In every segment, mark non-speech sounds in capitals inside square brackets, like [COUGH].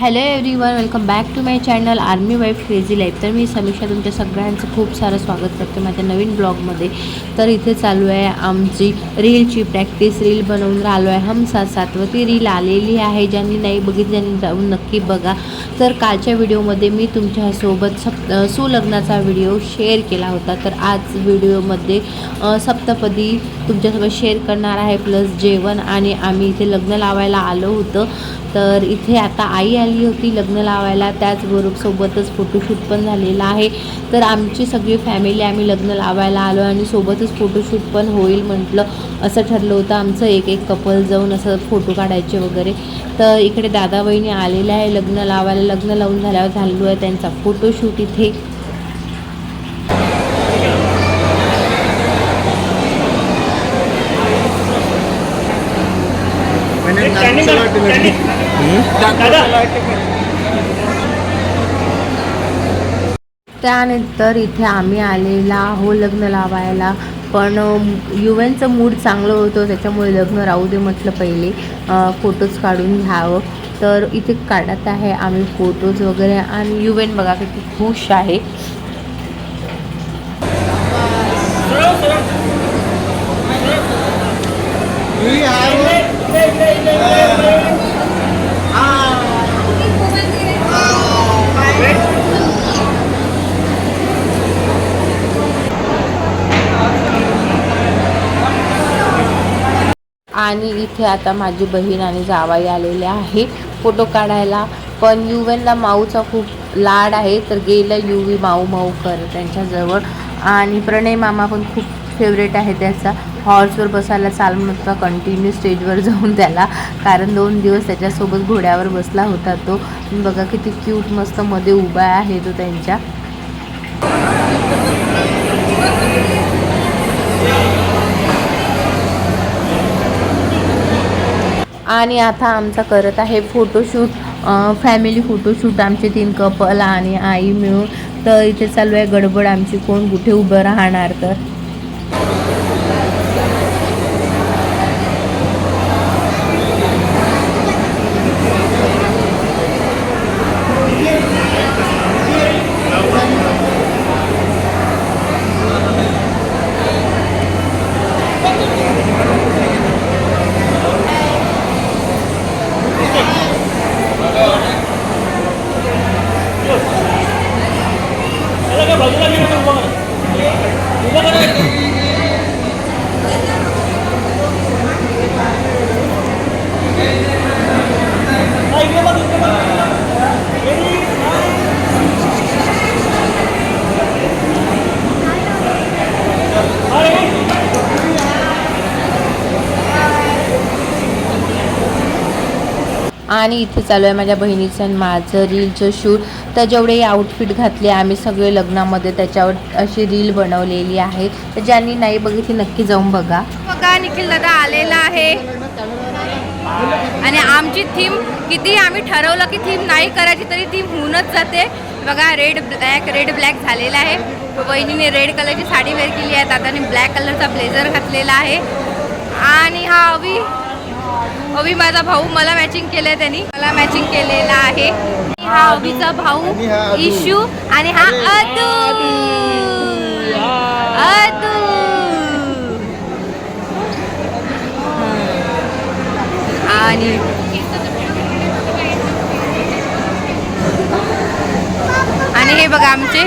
Hello everyone welcome back to my channel army wife crazy life तर मी समीक्षा तुमच्या सगळ्यांचं खूप सारं स्वागत करते माझ्या नवीन ब्लॉगमध्ये तर इथे चालू आहे आमची रीलची प्रॅक्टिस रील बनवून राहिलो आहे. हम सात सातवती रील आलेली आहे. ज्यांनी नाही बघितली त्यांनी जाऊन नक्की बघा. तर कालच्या व्हिडिओमध्ये मी तुमच्यासोबत सप सुलग्नाचा व्हिडिओ शेअर केला होता. तर आज व्हिडिओमध्ये सप्तपदी तुमच्यासोबत शेअर करणार आहे प्लस जेवण. आणि आम्ही इथे लग्न लावायला आलो होतं. तर इथे आता आई आली होती लग्न लावायला. त्याचबरोबरसोबतच फोटोशूट पण झालेला आहे. तर आमची सगळी फॅमिली आम्ही लग्न लावायला आलो आणि सोबतच फोटोशूट पण होईल म्हटलं असं ठरलं होतं. आमचं एक एक कपल जाऊन असं फोटो काढायचे वगैरे. तर इकडे दादा बहिणी आलेल्या आहे लग्न लावायला. लग्न लावून झाल्यावर झालो आहे त्यांचा फोटोशूट इथे. त्यानंतर इथे आम्ही आलेला आहो लग्न लावायला पण युवेनचं मूड चांगलं होतं त्याच्यामुळे लग्न राहू दे म्हटलं पहिले फोटोज काढून घ्यावं तर इथे काढत आहे आम्ही फोटोज वगैरे आणि युवेन बघा किती खुश आहे आणि इथे आता माझी बहीण आणि जावाई आलेले आहे. फोटो काढायला. पण युवेनला माऊचा खूप लाड आहे. तर गेलं युवी माऊ माऊ कर त्यांच्याजवळ आणि प्रणय मामा पण खूप फेवरेट आहे त्याचा. हॉर्सवर बसायला चाल नव्हता कंटिन्यू स्टेजवर जाऊन त्याला. कारण दोन दिवस त्याच्यासोबत घोड्यावर बसला होता तो. बघा किती क्यूट मस्त मध्ये उभा आहे तो त्यांच्या. आणि आता आमचा करत आहे फोटोशूट फॅमिली फोटोशूट आमचे तीन कपल आणि आई मिळून. तर इथे चालू आहे गडबड आमची कोण कुठे उभं राहणार तर. आणि इथे चालू आहे माझ्या बहिणीचं आणि माझं रीलचं शूट तर जेवढे आउटफिट घातले आम्ही सगळे लग्नामध्ये त्याच्यावर अशी रील बनवलेली आहे. तर ज्यांनी नाही बघितली नक्की जाऊन बघा. बघा निखिल दादा आलेला आहे. आणि आमची थीम किती आम्ही ठरवलं की थीम नाही करायची तरी थीम होऊनच जाते. बघा रेड ब्लॅक रेड ब्लॅक झालेला आहे. बहिणीने रेड कलरची साडी वेअर केली आहे. दादाने ब्लॅक कलरचा ब्लेझर घातलेला आहे. आणि हा अवी अवी माझा भाऊ मला मॅचिंग केलंय त्यांनी. मला मॅचिंग केलेला आहे. हा अवीचा भाऊ इशू आणि हा अदू. अदू. आणि आणि हे बघा आमचे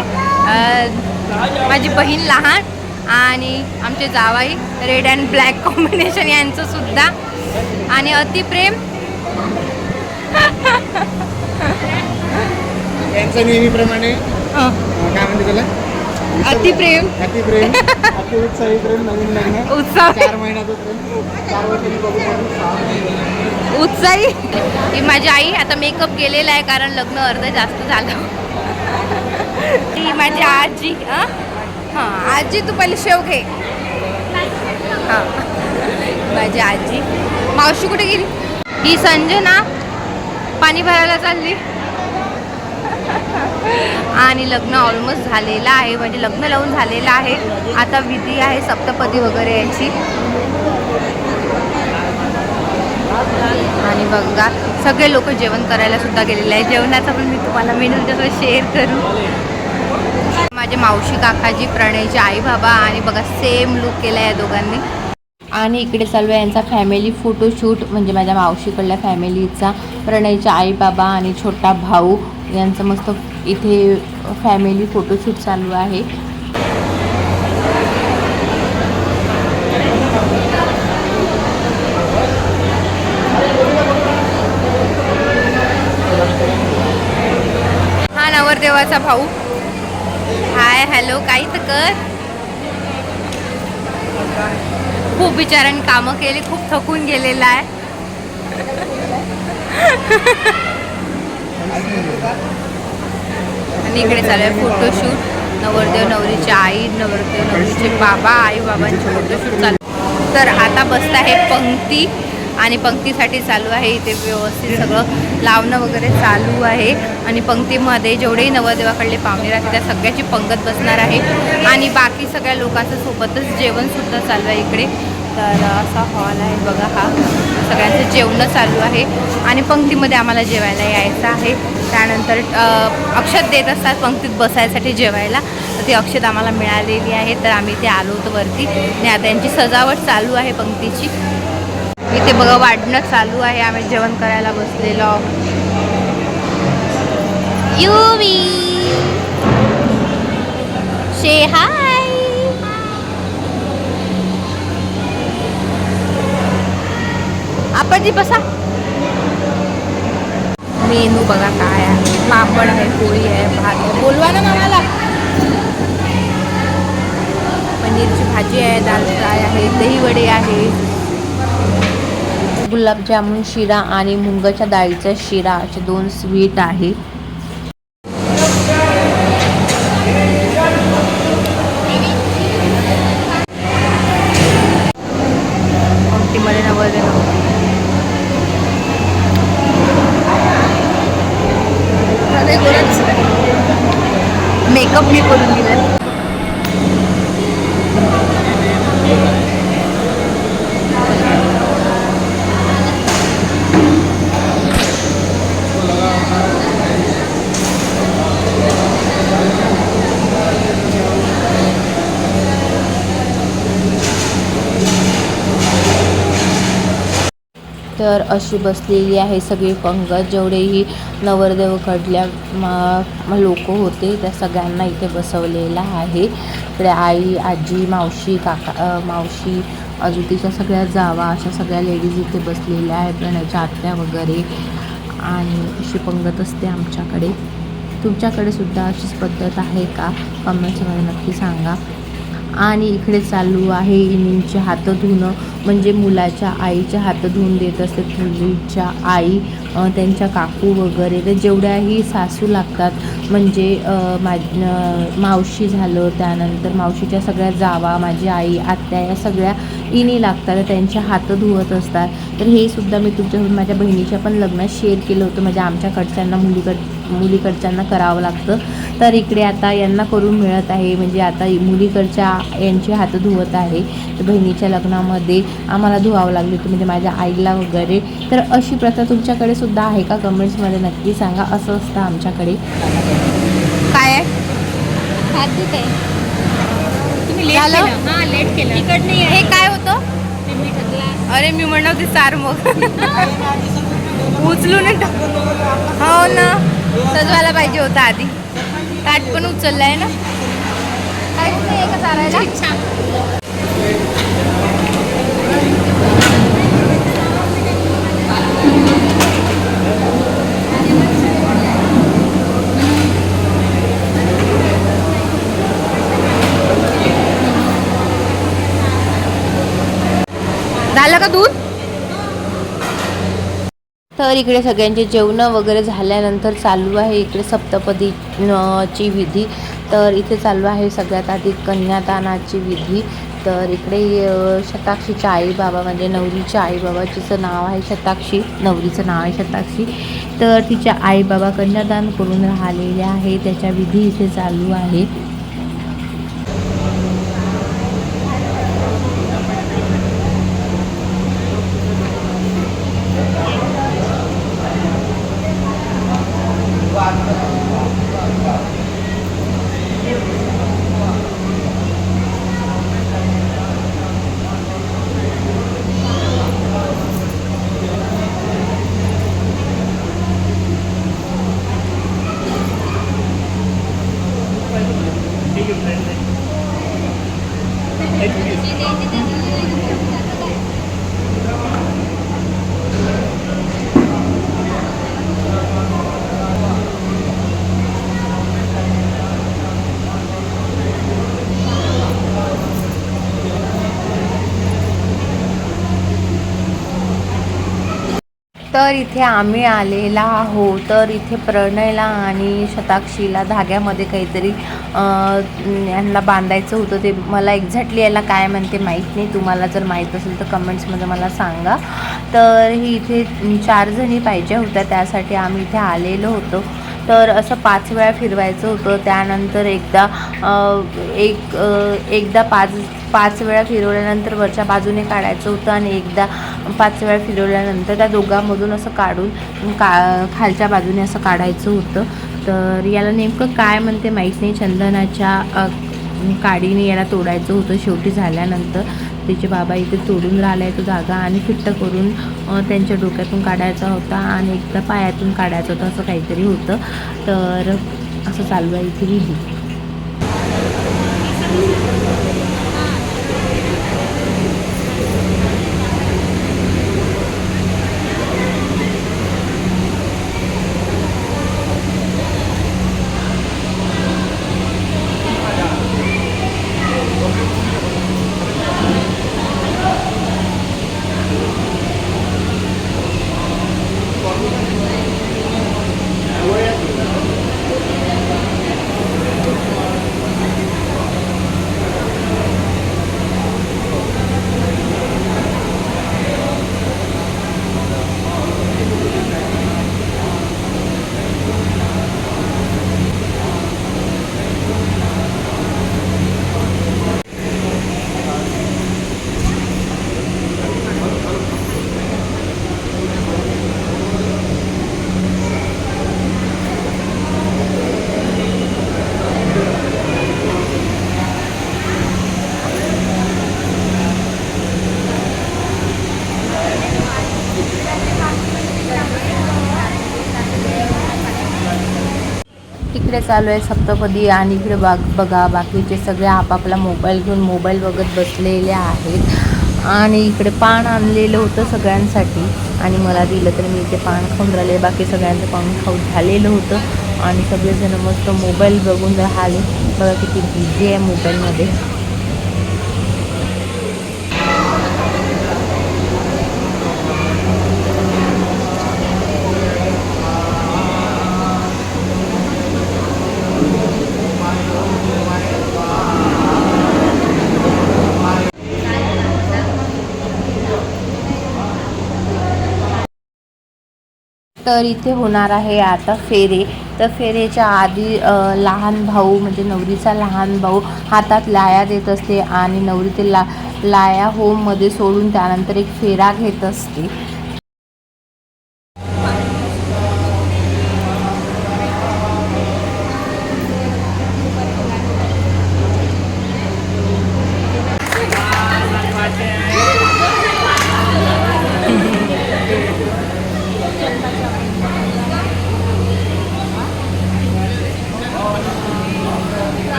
माझी बहीण लहान आणि आमचे जावाई रेड अँड ब्लॅक कॉम्बिनेशन यांचं सुद्धा आणि अतिप्रेम यांचं नेहमीप्रमाणे काय म्हणते त्याला? अतिप्रेम अति प्रेम. अति उत्साही प्रेम नवीन लग्न उत्साह. चार महिन्याचं प्रेम. चार वर्षांनी बघू बघू सहा महिने. उत्साही. ही माझी आई आता मेकअप केलेला आहे कारण लग्न अर्ध जास्त झालं. ही माझी आजी हं? हां आजी तू पहिले शेव घे. हां. माझी आजी. मावशी कुठे गेली? ही संजना पाणी भरायला चालली. आणि लग्न ऑलमोस्ट झालेलं आहे म्हणजे लग्न लावून झालेलं आहे. आता विधी आहे सप्तपदी वगैरे याची. आणि बघा सगळे लोक जेवण करायला सुद्धा गेलेले आहे जेवणाचा पण मी तुम्हाला मेनू त्याचं शेअर करू. माझे मावशी काकाजी प्रणयचे आई बाबा आणि बघा सेम लुक केला या दोघांनी. आणि इकडे चालू आहे यांचा फॅमिली फोटोशूट म्हणजे माझ्या मावशीकडल्या फॅमिलीचा प्रणयच्या आई बाबा आणि छोटा भाऊ. यांचं मस्त इथे फॅमिली फोटोशूट चालू आहे. हा नवरदेवाचा भाऊ. हाय हॅलो काही तर कर? खूप बिचारांनी कामं केली खूप थकून गेलेला आहे. आणि इकडे चालू आहे फोटोशूट नवरदेव नवरीची आई नवरदेव नवरीचे बाबा आई बाबांचे फोटोशूट चालू. तर आता बसत आहे पंक्ती आणि पंक्तीसाठी चालू आहे. इथे व्यवस्थित सगळं लावणं वगैरे चालू आहे. आणि पंक्तीमध्ये जेवढेही नवरदेवाकडले पाहुणे राहते त्या सगळ्याची पंगत बसणार आहे. आणि बाकी सगळ्या लोकांचं सोबतच जेवणसुद्धा चालू आहे इकडे. तर असा हॉल आहे बघा हा. सगळ्यांचं जेवणं चालू आहे. आणि पंक्तीमध्ये आम्हाला जेवायला यायचं आहे. त्यानंतर अक्षत देत असतात पंक्तीत बसायसाठी जेवायला. तर ती अक्षत आम्हाला मिळालेली आहे. तर आम्ही ते आलो होतो वरती. आणि आता यांची सजावट चालू आहे पंक्तीची. इथे बघा वाढणं चालू आहे. आम्ही जेवण करायला बसलेलो आहोत. युवी! शे हाय जी बसा. मेनू बघा काय आहे. पापड आहे पोळी आहे भात आहे. बोलवा ना मला पनीरची भाजी आहे दाल फ्राय आहे दही वडे आहे. गुलाबजामुन शिरा आणि मुंगाच्या डाळीचा शिरा असे दोन स्वीट आहे. मेकअप मी करून दिला तर अशी बसलेली आहे सगळी पंगत. जेवढेही नवरदेवकडल्या लोक होते त्या सगळ्यांना इथे बसवलेलं आहे. इकडे आई आजी मावशी काका मावशी अजून तिच्या सगळ्या जावा अशा सगळ्या लेडीज इथे बसलेल्या आहेत प्रणयच्या आत्या वगैरे. आणि अशी पंगत असते आमच्याकडे. तुमच्याकडे सुद्धा अशीच पद्धत आहे का? कमेंट्समध्ये नक्की सांगा. आणि इकडे चालू आहे इनिंगचे हात धुणं. म्हणजे मुलाच्या आईच्या हात धुवून देत असते मुलीच्या आई त्यांच्या काकू वगैरे. तर जेवढ्याही सासू लागतात म्हणजे मा मावशी झालं त्यानंतर मावशीच्या सगळ्या जावा माझी आई आत्या या सगळ्या इनी लागतात त्यांच्या हातं हात धुवत असतात. तर हे सुद्धा मी तुमच्या माझ्या बहिणीच्या पण लग्नात शेअर केलं होतं. म्हणजे आमच्याकडच्यांना मुलीकडे मुलीकडच्यांना करावं लागतं. तर इकडे आता यांना करून मिळत आहे. म्हणजे आता मुलीकडच्या यांची हात धुवत आहे. तर बहिणीच्या लग्नामध्ये आम्हाला धुवावं लागलं होतं. म्हणजे माझ्या आईला वगैरे. तर अशी प्रथा तुमच्याकडे सुद्धा आहे का? कमेंट्समध्ये नक्की सांगा. असं असतं आमच्याकडे. काय आहे? हात धुत हां हे काय होतं. अरे मी म्हणत होती चार मग उचलून हो ना. सजवायला पाहिजे होता आधी. ताट पण उचललाय ना काहीच नाही आहे का चारायला छान झालं का दूध? तर इकडे सगळ्यांचे जेवणं वगैरे झाल्यानंतर चालू आहे इकडे सप्तपदी ची विधी. तर इथे चालू आहे सगळ्यात आधी कन्यादानाची विधी. तर इकडे शताक्षीच्या आई बाबा म्हणजे नवरीच्या आई बाबाचीचं नाव आहे शताक्षी. नवरीचं नाव आहे शताक्षी. तर तिच्या आई बाबा कन्यादान करून राहिलेले आहे. त्याच्या विधी इथे चालू आहे. तर इथे आम्ही आलेला आहो तर इथे प्रणयला आणि शताक्षीला धाग्यामध्ये काहीतरी यांना बांधायचं होतं. ते मला एक्झॅक्टली याला काय म्हणते माहीत नाही. तुम्हाला जर माहीत असेल तर कमेंट्समध्ये मला सांगा. तर ही इथे चार जणी पाहिजे होत्या. त्यासाठी आम्ही इथे आलेलो होतो. तर असं पाच वेळा फिरवायचं होतं. त्यानंतर एकदा एक एकदा पाच पाच वेळा फिरवल्यानंतर वरच्या बाजूने काढायचं होतं आणि एकदा पाच वेळा फिरवल्यानंतर त्या दोघांमधून असं काढून का खालच्या बाजूने असं काढायचं होतं. तर याला नेमकं काय म्हणते माहीत नाही. चंदनाच्या काडीने याला तोडायचं होतं. शेवटी झाल्यानंतर तिचे बाबा इथे तोडून राहिला आहे तो धागा आणि फिट्ट करून त्यांच्या डोक्यातून काढायचा होता आणि एकदा पायातून काढायचं होतं असं काहीतरी होतं. तर असं चालू आहे इथे विधी. इकडे चालू आहे सप्तपदी आणि इकडे बाग बघा बाकीचे सगळे आपापला मोबाईल घेऊन मोबाईल बघत बसलेले आहेत. आणि इकडे पान आणलेलं होतं सगळ्यांसाठी. आणि मला दिलं तर मी इथे पान खाऊन राहिले. बाकी सगळ्यांचं पान खाऊ झालेलं होतं. आणि सगळेजण मस्त मोबाईल बघून राहिले. बघा किती बिझी आहे मोबाईलमध्ये. तर इथे होणार आहे आता फेरे. तर फेरेच्या आधी लहान भाऊ म्हणजे नवरीचा लहान भाऊ हातात लाया देत असते आणि नवरी ते ला लाया होममध्ये सोडून त्यानंतर एक फेरा घेत असते.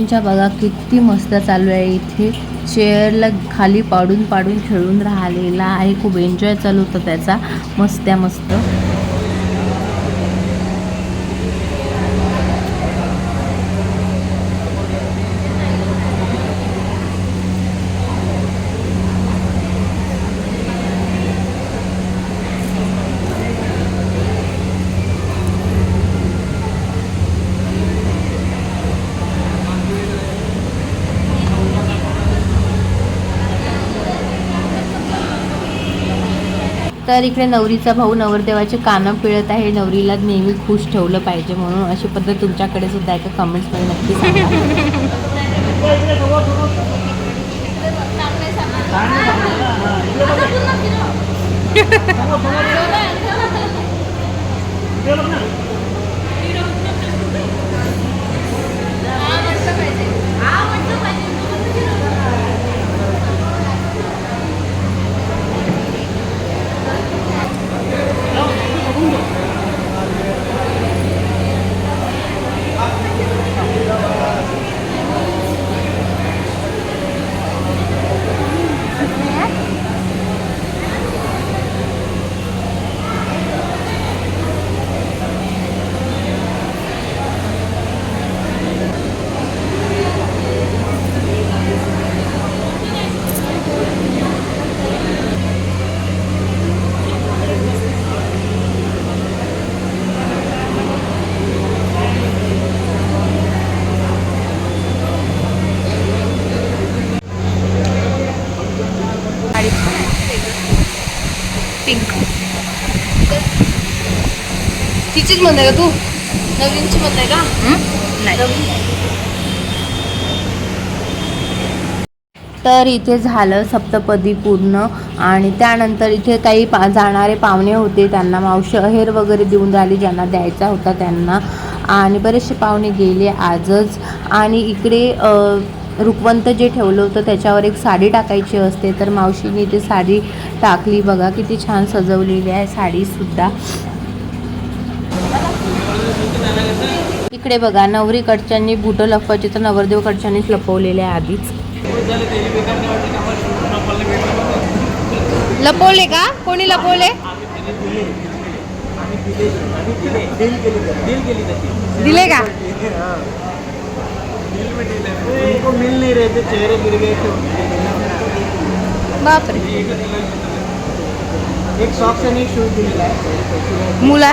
आणि बघा किती मस्त चालू आहे इथे. चेअरला खाली पाडून पाडून खेळून राहिलेला आहे. खूप एन्जॉय चालू होतं त्याचा. मस्त्या मस्त. तर इकडे नवरीचा भाऊ नवरदेवाचे कानं पिळत आहे. नवरीला नेहमी खुश ठेवलं पाहिजे म्हणून अशी पद्धत तुमच्याकडे सुद्धा एका कमेंट्समध्ये नक्की सांगा. [LAUGHS] पिंक तिचीच म्हणते का तू? नवीनची म्हणताय का? नाही. तर इथे झालं सप्तपदी पूर्ण आणि त्यानंतर इथे काही पा जाणारे पाहुणे होते त्यांना मावशी अहेर वगैरे देऊन राहिली ज्यांना द्यायचा होता त्यांना. आणि बरेचसे पाहुणे गेले आजच. आणि इकडे अ, रुखवंत जे ठेवलं होतं त्याच्यावर एक साडी टाकायची असते. तर मावशीने ती साडी टाकली. बघा किती छान सजवलेली आहे साडीसुद्धा. इकडे बघा नवरीकडच्यांनी बुटं लपवायचे तर नवरदेवकडच्यांनीच लपवलेले आहे आधीच. लपवले का? कोणी लपवले? दिले का? उनको मिल. नहीं रहे थे चेहरे गिर गए थे बापरे एक सॉक्स आणि एक शूज दिलेला आहे. मुला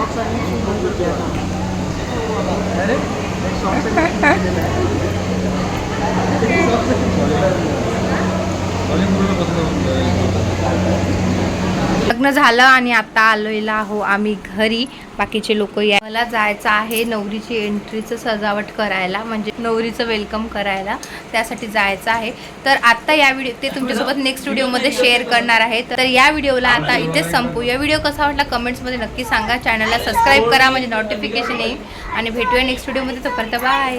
अरे एक सॉक्स आणि एक shoes दिलेला आहे. लग्न झालं आणि आता आलोयला आहो आम्ही घरी. बाकीचे लोक या मला जायचं आहे नवरीची एंट्रीचं सजावट करायला म्हणजे नवरीचं वेलकम करायला. त्यासाठी जायचं आहे. तर आता या व्हिडिओ ते तुमच्यासोबत नेक्स्ट व्हिडिओमध्ये शेअर करणार आहे. तर या व्हिडिओला आता इथेच संपू. या व्हिडिओ कसा वाटला कमेंट्समध्ये नक्की सांगा. चॅनलला सबस्क्राईब करा म्हणजे नोटिफिकेशन येईल. आणि भेटूया नेक्स्ट व्हिडिओमध्ये तोपर्यंत बाय